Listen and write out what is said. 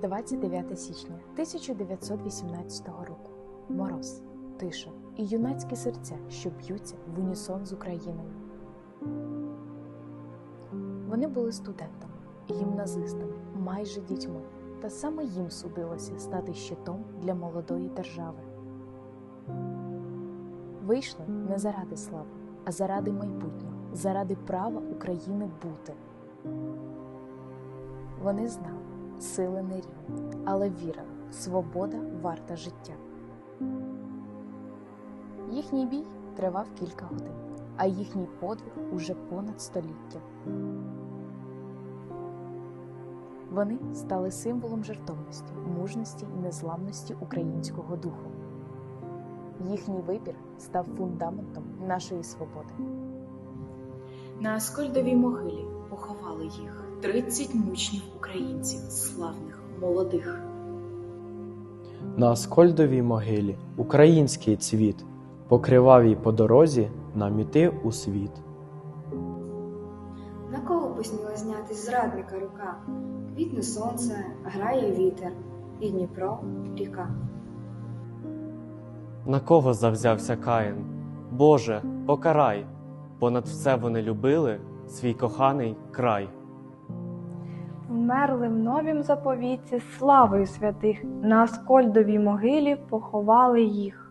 29 січня 1918 року. Мороз, тиша і юнацькі серця, що б'ються в унісон з Україною. Вони були студентами, гімназистами, майже дітьми, та саме їм судилося стати щитом для молодої держави. Вийшли не заради слави, а заради майбутнього, заради права України бути. Вони знали, сили не рівні, але вірили, свобода варта життя. Їхній бій тривав кілька годин, а їхній подвиг уже понад століття. Вони стали символом жертовності, мужності і незламності українського духу. Їхній вибір став фундаментом нашої свободи. На Аскольдовій могилі поховали їх 30 мучнів українців, славних, молодих. На Аскольдовій могилі український цвіт, покривавій по дорозі нам іти у світ. На кого посміла зняти зрадника рука? Квітне сонце, грає вітер, і Дніпро ріка. На кого завзявся Каїн? Боже, покарай! Понад все вони любили свій коханий край. Вмерли в новім заповіті славою святих, на Аскольдовій могилі поховали їх.